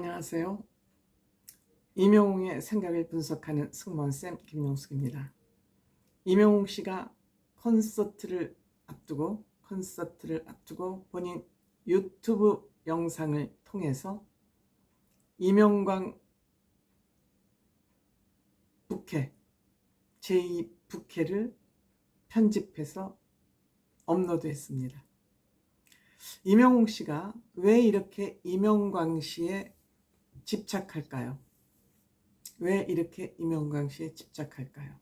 안녕하세요. 이명웅의 생각을 분석하는 승무원쌤 김용숙입니다. 이명웅 씨가 콘서트를 앞두고 콘서트를 앞두고 본인 유튜브 영상을 통해서 이명광 부캐 제2 부캐를 편집해서 업로드했습니다. 이명웅 씨가 왜 이렇게 이명광 씨에 집착할까요? 왜 이렇게 이명광 씨에 집착할까요?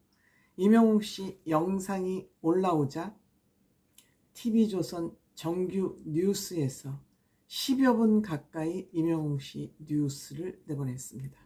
이명웅 씨 영상이 올라오자 TV조선 정규 뉴스에서 10여 분 가까이 이명웅 씨 뉴스를 내보냈습니다.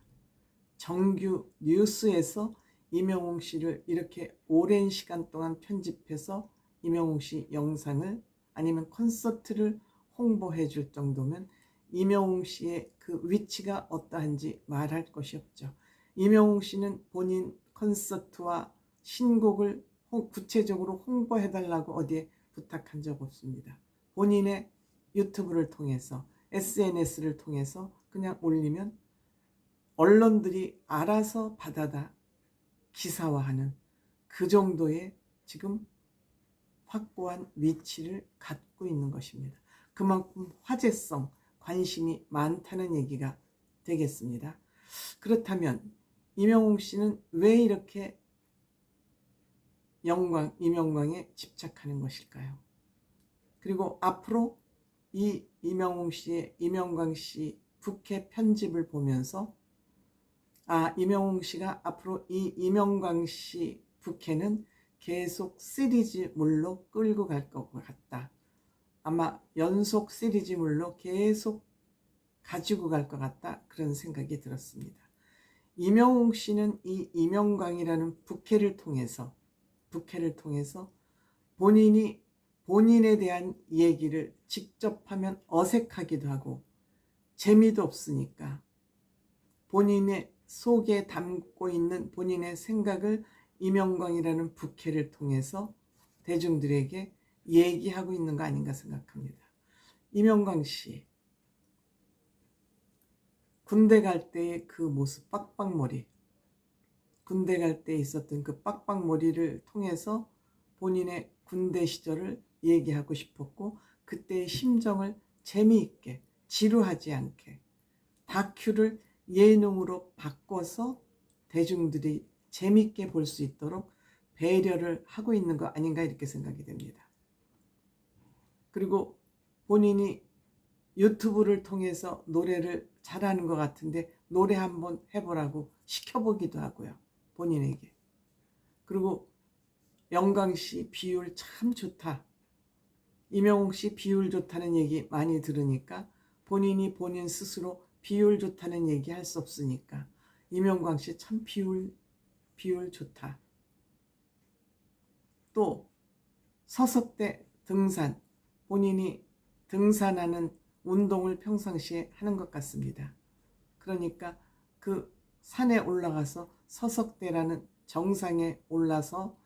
정규 뉴스에서 이명웅 씨를 이렇게 오랜 시간 동안 편집해서 이명웅 씨 영상을 아니면 콘서트를 홍보해 줄 정도면 이명웅 씨의 그 위치가 어떠한지 말할 것이 없죠. 이명웅 씨는 본인 콘서트와 신곡을 구체적으로 홍보해 달라고 어디에 부탁한 적 없습니다. 본인의 유튜브를 통해서 SNS를 통해서 그냥 올리면 언론들이 알아서 받아다 기사화하는 그 정도의 지금 확고한 위치를 갖고 있는 것입니다. 그만큼 화제성, 관심이 많다는 얘기가 되겠습니다. 그렇다면 이명웅 씨는 왜 이렇게 영광, 이명광에 집착하는 것일까요? 그리고 앞으로 이 이명웅 씨의 이명광 씨 국회 편집을 보면서 아, 이명웅 씨가 앞으로 이 이명광 씨 국회는 계속 시리즈물로 끌고 갈 것 같다. 아마 연속 시리즈물로 계속 가지고 갈 것 같다. 그런 생각이 들었습니다. 이명웅 씨는 이 이명광이라는 부캐를 통해서 부캐를 통해서 본인이 본인에 대한 얘기를 직접 하면 어색하기도 하고 재미도 없으니까 본인의 속에 담고 있는 본인의 생각을 이명광이라는 부캐를 통해서 대중들에게 얘기하고 있는 거 아닌가 생각합니다. 이명광 씨 군대 갈 때의 그 모습 빡빡머리 군대 갈 때 있었던 그 빡빡머리를 통해서 본인의 군대 시절을 얘기하고 싶었고 그때의 심정을 재미있게 지루하지 않게 다큐를 예능으로 바꿔서 대중들이 재밌게 볼 수 있도록 배려를 하고 있는 거 아닌가 이렇게 생각이 됩니다. 그리고 본인이 유튜브를 통해서 노래를 잘하는 것 같은데 노래 한번 해보라고 시켜보기도 하고요. 본인에게. 그리고 영광 씨 비율 참 좋다. 이명웅 씨 비율 좋다는 얘기 많이 들으니까 본인이 본인 스스로 비율 좋다는 얘기 할 수 없으니까 이명광 씨 참 비율 비율 좋다. 또 서석대 등산 본인이 등산하는 운동을 평상시에 하는 것 같습니다. 그러니까 그 산에 올라가서 서석대라는 정상에 올라서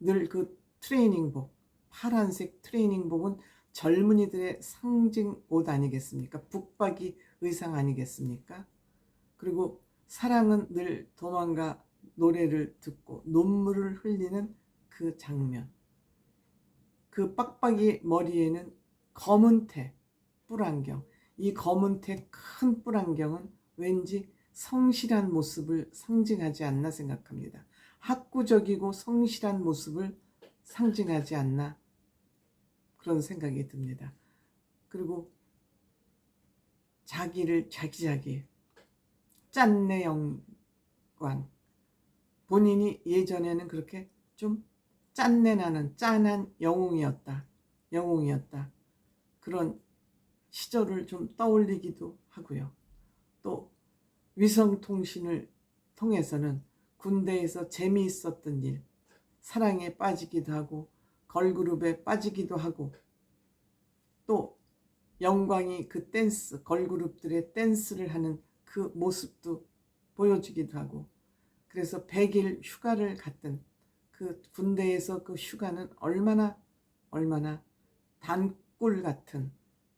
늘 그 트레이닝복 파란색 트레이닝복은 젊은이들의 상징 옷 아니겠습니까? 북박이 의상 아니겠습니까? 그리고 사랑은 늘 도망가 노래를 듣고 눈물을 흘리는 그 장면. 그 빡빡이 머리에는 검은 테, 뿔안경. 이 검은 테 큰 뿔안경은 왠지 성실한 모습을 상징하지 않나 생각합니다. 학구적이고 성실한 모습을 상징하지 않나 그런 생각이 듭니다. 그리고 자기를 자기자기 짠내 영광 본인이 예전에는 그렇게 좀 짠내 나는 짠한 영웅이었다. 영웅이었다. 그런 시절을 좀 떠올리기도 하고요. 또 위성통신을 통해서는 군대에서 재미있었던 일, 사랑에 빠지기도 하고 걸그룹에 빠지기도 하고 또 영광이 그 댄스, 걸그룹들의 댄스를 하는 그 모습도 보여주기도 하고 그래서 100일 휴가를 갔던 그 군대에서 그 휴가는 얼마나 얼마나 단꿀 같은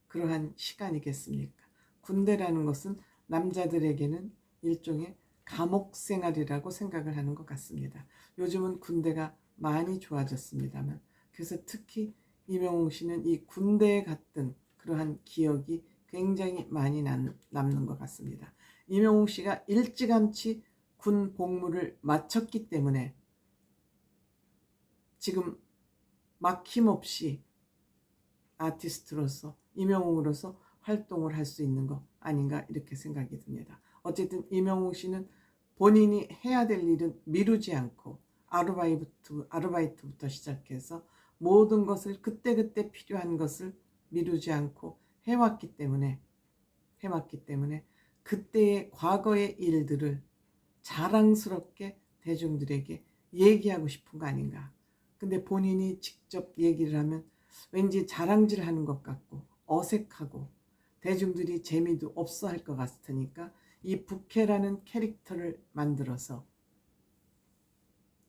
그러한 시간이겠습니까? 군대라는 것은 남자들에게는 일종의 감옥 생활이라고 생각을 하는 것 같습니다. 요즘은 군대가 많이 좋아졌습니다만 그래서 특히 이명웅 씨는 이 군대에 갔던 그러한 기억이 굉장히 많이 남, 남는 것 같습니다. 이명웅 씨가 일찌감치 군 복무를 마쳤기 때문에 지금 막힘없이 아티스트로서 이명웅으로서 활동을 할 수 있는 거 아닌가 이렇게 생각이 듭니다. 어쨌든 이명웅 씨는 본인이 해야 될 일은 미루지 않고 아르바이트, 아르바이트부터 시작해서 모든 것을 그때그때 필요한 것을 미루지 않고 해왔기 때문에 해왔기 때문에 그때의 과거의 일들을 자랑스럽게 대중들에게 얘기하고 싶은 거 아닌가. 근데 본인이 직접 얘기를 하면 왠지 자랑질 하는 것 같고 어색하고 대중들이 재미도 없어 할 것 같으니까 이 부캐라는 캐릭터를 만들어서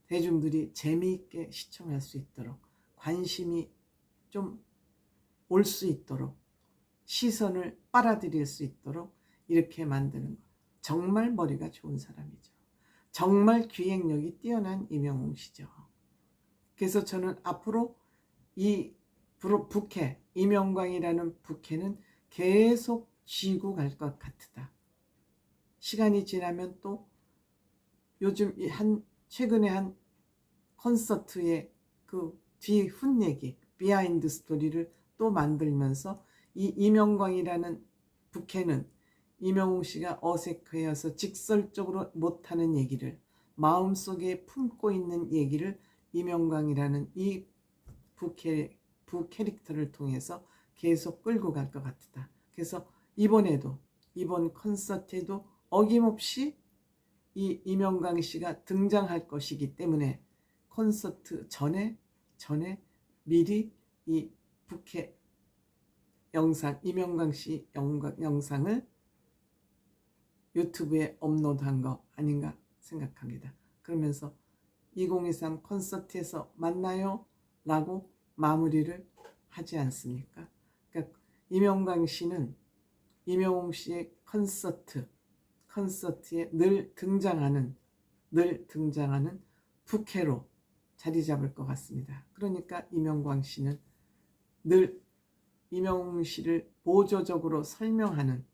대중들이 재미있게 시청할 수 있도록 관심이 좀 올 수 있도록 시선을 빨아들일 수 있도록 이렇게 만드는 것. 정말 머리가 좋은 사람이죠. 정말 기획력이 뛰어난 이명웅 씨죠. 그래서 저는 앞으로 이 부캐, 이명광이라는 부캐는 계속 쥐고 갈 것 같다. 시간이 지나면 또 요즘 이한 최근에 한 콘서트의 그 뒤훈 얘기, 비하인드 스토리를 또 만들면서 이 이명광이라는 부캐는 이명웅 씨가 어색해서 직설적으로 못하는 얘기를 마음속에 품고 있는 얘기를 이명광이라는 이 부캐 부 캐릭터를 통해서 계속 끌고 갈 것 같다. 그래서 이번에도 이번 콘서트에도 어김없이 이 이명광 씨가 등장할 것이기 때문에 콘서트 전에 전에 미리 이 부캐 영상 이명광 씨 영상을 유튜브에 업로드한 거 아닌가 생각합니다. 그러면서 2023 콘서트에서 만나요 라고 마무리를 하지 않습니까? 그러니까 이명광 씨는 이명웅 씨의 콘서트 콘서트에 늘 등장하는 늘 등장하는 부캐로 자리 잡을 것 같습니다. 그러니까 이명광 씨는 늘 이명웅 씨를 보조적으로 설명하는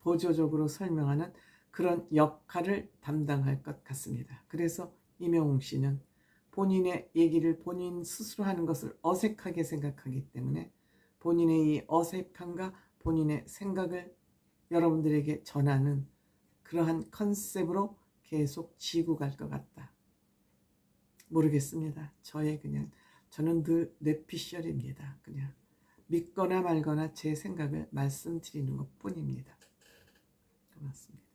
보조적으로 설명하는 그런 역할을 담당할 것 같습니다. 그래서 이명웅 씨는 본인의 얘기를 본인 스스로 하는 것을 어색하게 생각하기 때문에 본인의 이 어색함과 본인의 생각을 여러분들에게 전하는 그러한 컨셉으로 계속 지고 갈 것 같다. 모르겠습니다. 저의 그냥 저는 늘 뇌피셜입니다. 그냥 믿거나 말거나 제 생각을 말씀드리는 것 뿐입니다. 고맙습니다.